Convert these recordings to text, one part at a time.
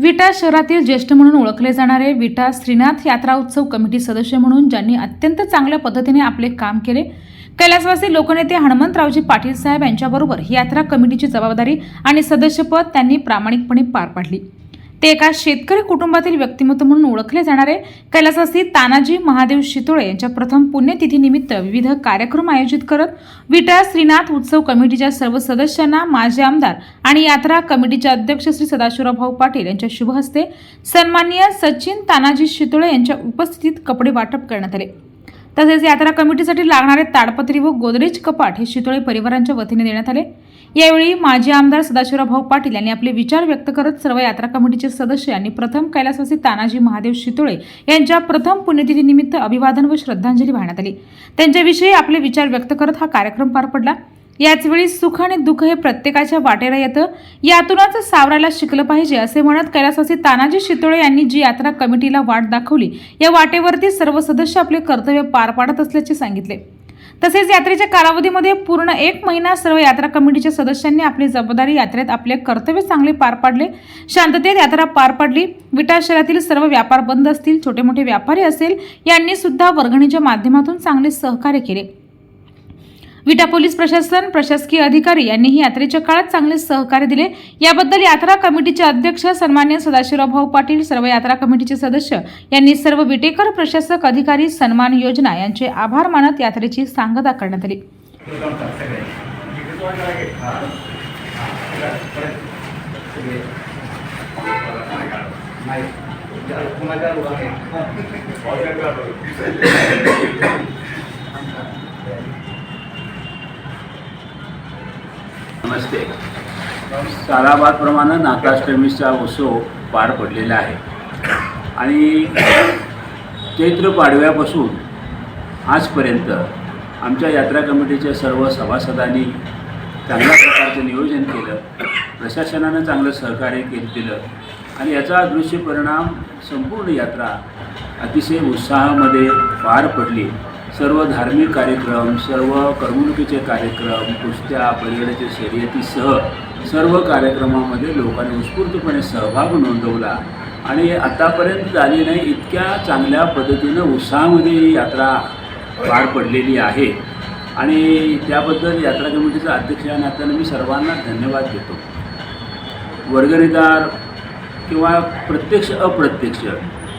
विटा शहरातील ज्येष्ठ म्हणून ओळखले जाणारे विटा श्रीनाथ यात्रा उत्सव कमिटी सदस्य म्हणून ज्यांनी अत्यंत चांगल्या पद्धतीने आपले काम केले कैलासवासी लोकनेते हनुमंतरावजी पाटील साहेब यांच्याबरोबर ही यात्रा कमिटीची जबाबदारी आणि सदस्यपद त्यांनी प्रामाणिकपणे पार पाडली. ते एका शेतकरी कुटुंबातील व्यक्तिमत्व म्हणून ओळखले जाणारे कैलासवासी तानाजी महादेव शितोळे यांच्या प्रथम पुण्यतिथीनिमित्त विविध कार्यक्रम आयोजित करत विटा श्रीनाथ उत्सव कमिटीच्या सर्व सदस्यांना माजी आमदार आणि यात्रा कमिटीचे अध्यक्ष श्री सदाशिवराव भाऊ पाटील यांच्या शुभहस्ते सन्माननीय सचिन तानाजी शितोळे यांच्या उपस्थितीत कपडे वाटप करण्यात आले. तसेच यात्रा कमिटीसाठी लागणारे ताडपत्री व गोदरेज कपाट हे शितोळे परिवारांच्या वतीने देण्यात आले. यावेळी माजी आमदार सदाशिवरावभाऊ पाटील यांनी आपले विचार व्यक्त करत सर्व यात्रा कमिटीचे सदस्य यांनी प्रथम कैलासवासी तानाजी महादेव शितोळे यांच्या प्रथम पुण्यतिथीनिमित्त अभिवादन व श्रद्धांजली वाहण्यात आली. त्यांच्याविषयी आपले विचार व्यक्त करत हा कार्यक्रम पार पडला. याचवेळी सुख आणि दुःख हे प्रत्येकाच्या वाटेला येतं. यातूनच सावरायला शिकलं पाहिजे असे म्हणत कैलासवासी तानाजी शितोळे यांनी जी यात्रा कमिटीला वाट दाखवली या वाटेवरती सर्व सदस्य आपले कर्तव्य पार पाडत असल्याचे सांगितले. तसेच यात्रेच्या कालावधीमध्ये पूर्ण एक महिना सर्व यात्रा कमिटीच्या सदस्यांनी आपली जबाबदारी यात्रेत आपले कर्तव्य चांगले पार पाडले. शांततेत यात्रा पार पाडली. विटा शहरातील सर्व व्यापार बंद असतील छोटे मोठे व्यापारी असेल यांनी सुद्धा वर्गणीच्या माध्यमातून चांगले सहकार्य केले. विटा पोलीस प्रशासन प्रशासकीय अधिकारी यांनीही यात्रेच्या काळात चांगले सहकार्य दिले याबद्दल यात्रा कमिटीचे अध्यक्ष सन्मान्य सदाशिवराव भाऊ पाटील सर्व यात्रा कमिटीचे सदस्य यांनी सर्व विटेकर प्रशासक अधिकारी सन्मान योजना यांचे आभार मानत यात्रेची सांगता करण्यात आली नमस्ते. साराबादप्रमाणे नाथाष्टमीचा उत्सव पार पडलेला आहे. आणि चैत्र पाडव्यापासून आजपर्यंत आमच्या यात्रा कमिटीच्या सर्व सभासदांनी चांगल्या प्रकारचं नियोजन केलं प्रशासनानं चांगलं सहकार्य केलं दिलं आणि याचा दृश्य परिणाम संपूर्ण यात्रा अतिशय उत्साहामध्ये पार पडली. सर्व धार्मिक कार्यक्रम सर्व करमणुकीचे कार्यक्रम कुस्त्या बैलगाड्याच्या शर्यतीसह सर्व कार्यक्रमामध्ये लोकांनी उत्स्फूर्तपणे सहभाग नोंदवला. आणि आतापर्यंत झाली नाही इतक्या चांगल्या पद्धतीनं उत्साहामध्ये ही यात्रा पार पडलेली आहे. आणि त्याबद्दल यात्रा कमिटीचा अध्यक्ष या नात्यानं मी सर्वांना धन्यवाद देतो. वर्गणीदार किंवा प्रत्यक्ष अप्रत्यक्ष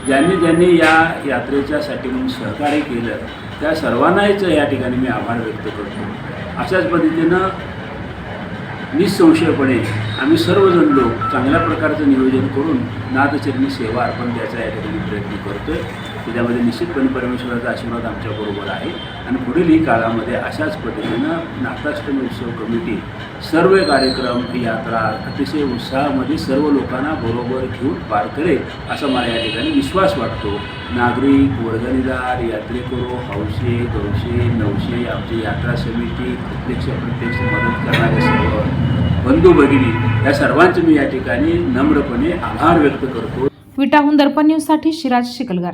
ज्यांनी ज्यांनी या यात्रेच्यासाठी म्हणून सहकार्य केलं त्या सर्वांनाच या ठिकाणी मी आभार व्यक्त करतो. अशाच पद्धतीनं निसंशयपणे आम्ही सर्वजण लोक चांगल्या प्रकारचं नियोजन करून नाथचरणी सेवा अर्पण द्यायचा या ठिकाणी प्रयत्न करतो आहे त्याच्यामध्ये निश्चितपणे परमेश्वराचा आशीर्वाद आमच्याबरोबर आहे. आणि पुढीलही काळामध्ये अशाच पद्धतीनं नाथाष्टमी उत्सव कमिटी सर्व कार्यक्रम यात्रा अतिशय उत्साहामध्ये सर्व लोकांना बरोबर घेऊन पार करेल असा मला या ठिकाणी विश्वास वाटतो. नागरिक वर्गणीदार यात्रेकरू हौशे दोनशे नवशे आमची यात्रा समिती प्रत्यक्ष प्रत्यक्ष मदत करणारे सर्व बंधू भगिनी या सर्वांचे मी या ठिकाणी नम्रपणे आभार व्यक्त करतो. विटाहून दर्पण न्यूजसाठी शिराज शिकलगार.